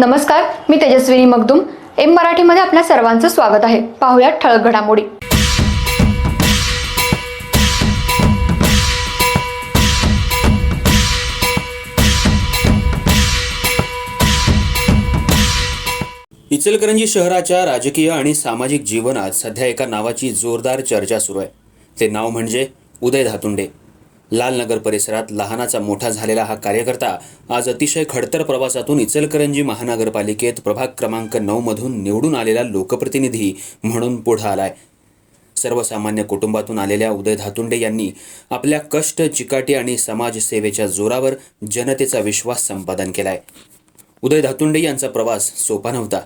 नमस्कार मी तेजस्विनी मगदुम. एम मराठीमध्ये आपल्या सर्वांचं स्वागत आहे. पाहुयात ठळक घडामोडी. इचलकरंजी शहराच्या राजकीय आणि सामाजिक जीवनात सध्या एका नावाची जोरदार चर्चा सुरू आहे. ते नाव म्हणजे उदय धातुंडे. लालनगर परिसरात लहानाचा मोठा झालेला हा कार्यकर्ता आज अतिशय खडतर प्रवासातून इचलकरंजी महानगरपालिकेत प्रभाग क्रमांक नऊमधून निवडून आलेला लोकप्रतिनिधी म्हणून पुढं आलाय. सर्वसामान्य कुटुंबातून आलेल्या उदय धातुंडे यांनी आपल्या कष्ट चिकाटी आणि समाजसेवेच्या जोरावर जनतेचा विश्वास संपादन केलाय. उदय धातुंडे यांचा प्रवास सोपा नव्हता.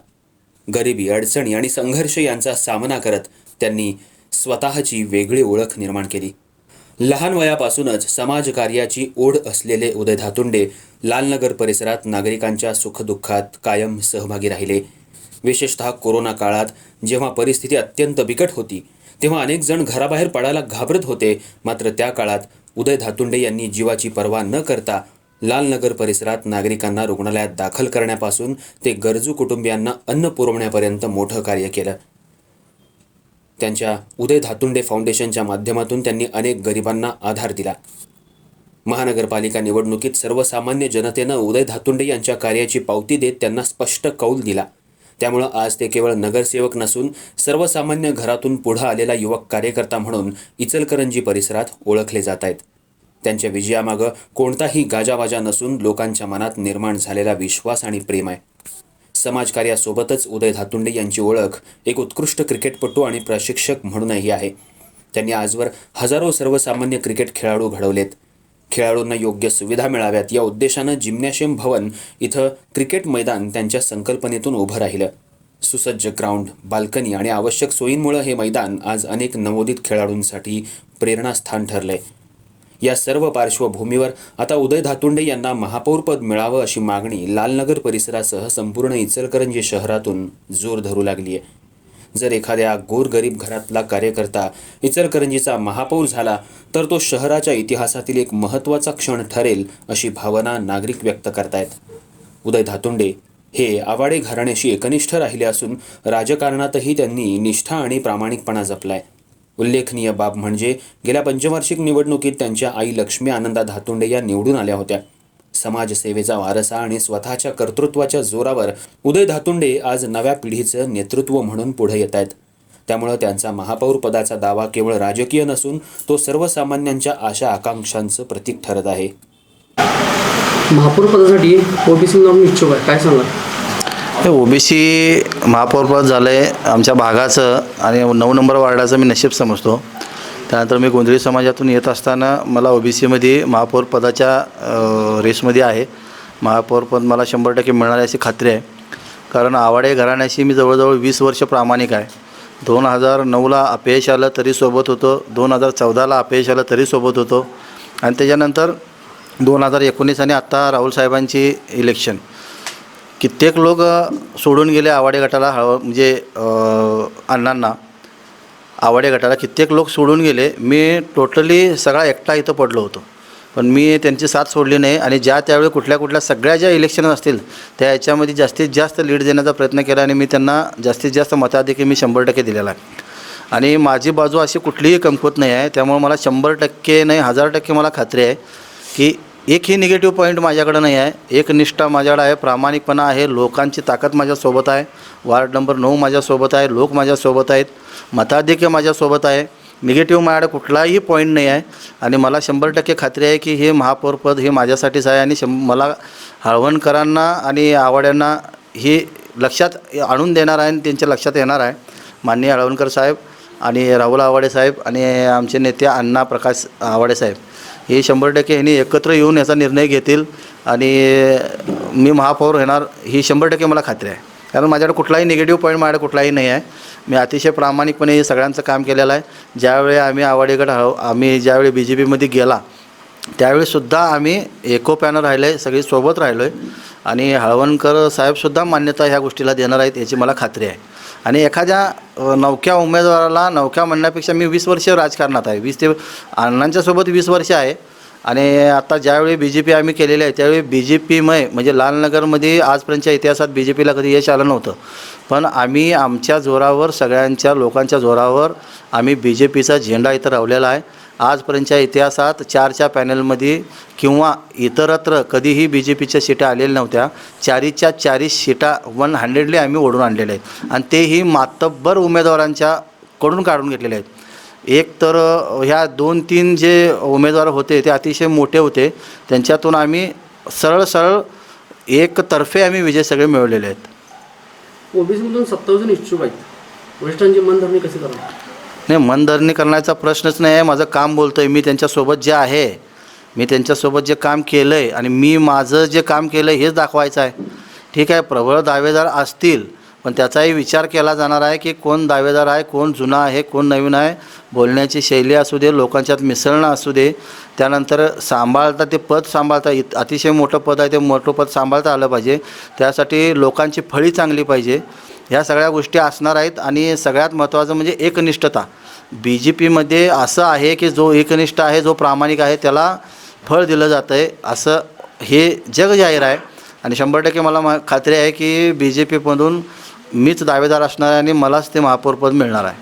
गरिबी अडचणी आणि संघर्ष यांचा सामना करत त्यांनी स्वतःची वेगळी ओळख निर्माण केली. लहान वयापासूनच समाजकार्याची ओढ असलेले उदय धातुंडे लालनगर परिसरात नागरिकांच्या सुखदुःखात कायम सहभागी राहिले. विशेषतः कोरोना काळात जेव्हा परिस्थिती अत्यंत बिकट होती तेव्हा अनेक जण घराबाहेर पडायला घाबरत होते. मात्र त्या काळात उदय धातुंडे यांनी जीवाची पर्वा न करता लालनगर परिसरात नागरिकांना रुग्णालयात दाखल करण्यापासून ते गरजू कुटुंबियांना अन्न पुरवण्यापर्यंत मोठं कार्य केलं. त्यांच्या उदय धातुंडे फाउंडेशनच्या माध्यमातून त्यांनी अनेक गरिबांना आधार दिला. महानगरपालिका निवडणुकीत सर्वसामान्य जनतेनं उदय धातुंडे यांच्या कार्याची पावती देत त्यांना स्पष्ट कौल दिला. त्यामुळं आज ते केवळ नगरसेवक नसून सर्वसामान्य घरातून पुढं आलेला युवक कार्यकर्ता म्हणून इचलकरंजी परिसरात ओळखले जात आहेत. त्यांच्या विजयामागं कोणताही गाजावाजा नसून लोकांच्या मनात निर्माण झालेला विश्वास आणि प्रेम आहे. समाजकार्यासोबतच उदय धातुंडे यांची ओळख एक उत्कृष्ट क्रिकेटपटू आणि प्रशिक्षक म्हणूनही आहे. त्यांनी आजवर हजारो सर्वसामान्य क्रिकेट खेळाडू घडवलेत. खेळाडूंना योग्य सुविधा मिळाव्यात या उद्देशानं जिम्नॅशियम भवन इथं क्रिकेट मैदान त्यांच्या संकल्पनेतून उभं राहिलं. सुसज्ज ग्राउंड बाल्कनी आणि आवश्यक सोयींमुळे हे मैदान आज अनेक नवोदित खेळाडूंसाठी प्रेरणास्थान ठरलंय. या सर्व पार्श्वभूमीवर आता उदय धातुंडे यांना महापौरपद मिळावं अशी मागणी लालनगर परिसरासह संपूर्ण इचलकरंजी शहरातून जोर धरू लागली आहे जर एखाद्या गोरगरीब घरातला कार्यकर्ता इचलकरंजीचा महापौर झाला तर तो शहराच्या इतिहासातील एक महत्त्वाचा क्षण ठरेल अशी भावना नागरिक व्यक्त करतायत. उदय धातुंडे हे आवाडे घराण्याशी एकनिष्ठ राहिले असून राजकारणातही त्यांनी निष्ठा आणि प्रामाणिकपणा जपलाय. उल्लेखनीय बाब म्हणजे गेल्या पंचवार्षिक निवडणुकीत त्यांच्या आई लक्ष्मी आनंदा धातुंडे या निवडून आल्या होत्या. समाजसेवेचा वारसा आणि स्वतःच्या कर्तृत्वाच्या जोरावर उदय धातुंडे आज नव्या पिढीचं नेतृत्व म्हणून पुढे येत आहेत त्यामुळं त्यांचा महापौर पदाचा दावा केवळ राजकीय नसून तो सर्वसामान्यांच्या आशा आकांक्षांचं प्रतीक ठरत आहे. महापौर पदासाठी ओबीसी इच्छुक आहे. काय सांगा हे ओबीसी महापौरपद झालं आहे आमच्या भागाचं आणि नऊ नंबर वार्डाचं मी नशीब समजतो. त्यानंतर मी गोंधळी समाजातून येत असताना मला ओबीसीमध्ये महापौर पदाच्या रेसमध्ये आहे. महापौरपद मला शंभर टक्के मिळणार अशी खात्री आहे. कारण आवाडे घराण्याशी मी जवळजवळ वीस वर्ष प्रामाणिक आहे. दोन हजार नऊला अपयश आलं तरी सोबत होतो. दोन हजार चौदाला अपयश आलं तरी सोबत होतो. आणि त्याच्यानंतर दोन हजार एकोणीस आणि आत्ता राहुल साहेबांची इलेक्शन कित्येक लोक सोडून गेले आवाडे गटाला हळव म्हणजे अण्णांना. आवाडे गटाला कित्येक लोक सोडून गेले. मी टोटली सगळा एकटा इथं पडलो होतो. पण मी त्यांची साथ सोडली नाही आणि ज्या त्यावेळी कुठल्या कुठल्या सगळ्या ज्या इलेक्शन असतील त्या याच्यामध्ये जास्तीत जास्त लीड देण्याचा प्रयत्न केला आणि मी त्यांना जास्तीत जास्त मताधिकी मी शंभर टक्के दिलेला आहे. आणि माझी बाजू अशी कुठलीही कमकुवत नाही आहे. त्यामुळे मला शंभर टक्के नाही हजार टक्के मला खात्री आहे की एकही निगेटिव्ह पॉईंट माझ्याकडं नाही आहे. एक निष्ठा माझ्याकडे आहे. प्रामाणिकपणा आहे. लोकांची ताकद माझ्यासोबत आहे. वार्ड नंबर नऊ माझ्यासोबत आहे. लोक माझ्यासोबत आहेत. मताधिक्य माझ्यासोबत आहे. निगेटिव्ह माझ्याकडे कुठलाही पॉईंट नाही आहे. आणि मला शंभर टक्के खात्री आहे की हे महापौरपद हे माझ्यासाठीच आहे. आणि शं मला हळवणकरांना आणि आवाड्यांना हे लक्षात आणून देणार आहे आणि त्यांच्या लक्षात येणार आहे. माननीय हळवणकर साहेब आणि राहुल आवाडे साहेब आणि आमचे नेते अण्णा प्रकाश आवाडे साहेब. हे शंभर टक्के ह्यांनी एकत्र येऊन याचा निर्णय घेतील आणि मी महापौर होणार ही शंभर टक्के मला खात्री आहे. कारण माझ्याकडे कुठलाही निगेटिव्ह पॉईंट माझ्याकडे कुठलाही नाही आहे. मी अतिशय प्रामाणिकपणे हे सगळ्यांचं काम केलेलं आहे. ज्यावेळी आम्ही आवाडीगड हळव आम्ही ज्यावेळी बी जे पीमध्ये गेला त्यावेळीसुद्धा आम्ही एकोप्यानं राहिलो आहे सगळी सोबत राहिलो आहे आणि हळवणकर साहेबसुद्धा मान्यता ह्या गोष्टीला देणार आहेत याची मला खात्री आहे. आणि एखाद्या नवख्या उमेदवाराला नवख्या म्हणण्यापेक्षा मी वीस वर्ष राजकारणात आहे. वीस ते अण्णांच्यासोबत वीस वर्ष आहे. आणि आता ज्यावेळी बी जे पी आम्ही केलेली आहे त्यावेळी बी जे पीमय म्हणजे लालनगरमध्ये आजपर्यंतच्या इतिहासात बी जे पीला कधी यश आलं नव्हतं. पण आम्ही आमच्या जोरावर सगळ्यांच्या लोकांच्या जोरावर आम्ही बी जे पीचा झेंडा इथं रावलेला आहे. आजपर्यंतच्या इतिहासात चारच्या पॅनलमध्ये किंवा इतरत्र कधीही बी जे पीच्या सीटा आलेल्या नव्हत्या. चारीच्या चारी सीटा वन हंड्रेडली आम्ही ओढून आणलेल्या आहेत. आणि तेही मातब्बर उमेदवारांच्या कडून काढून घेतलेले आहेत. एक तर ह्या दोन तीन जे उमेदवार होते ते अतिशय मोठे होते. त्यांच्यातून आम्ही सरळ सरळ एकतर्फे आम्ही विजय सगळे मिळवलेले आहेत. ओबीसीमधून सत्तावीस इच्छुक आहेत. वरिष्ठांची मनधरणी कशी करणार? नाही मनधरणी करण्याचा प्रश्नच नाही आहे. माझं काम बोलतो आहे मी त्यांच्यासोबत जे आहे मी त्यांच्यासोबत जे काम केलं आहे आणि मी माझं जे काम केलं आहे हेच दाखवायचं आहे. ठीक आहे प्रबळ दावेदार असतील पण त्याचाही विचार केला जाणार आहे की कोण दावेदार आहे कोण जुना आहे कोण नवीन आहे. बोलण्याची शैली असू दे लोकांच्यात मिसळणं असू दे. त्यानंतर सांभाळता ते पद सांभाळता इत अतिशय मोठं पद आहे ते मोठं पद सांभाळता आलं पाहिजे. त्यासाठी लोकांची फळी चांगली पाहिजे. ह्या सगळ्या गोष्टी असणार आहेत आणि सगळ्यात महत्त्वाचं म्हणजे एकनिष्ठता. बी जे पीमध्ये असं आहे की जो एकनिष्ठ आहे जो प्रामाणिक आहे त्याला फळ दिलं जातं आहे असं हे जग जाहीर आहे. आणि शंभर टक्के मला मा खात्री आहे की बी जे पीमधून मीच दावेदार असणार आहे आणि मलाच ते महापौरपद मिळणार आहे.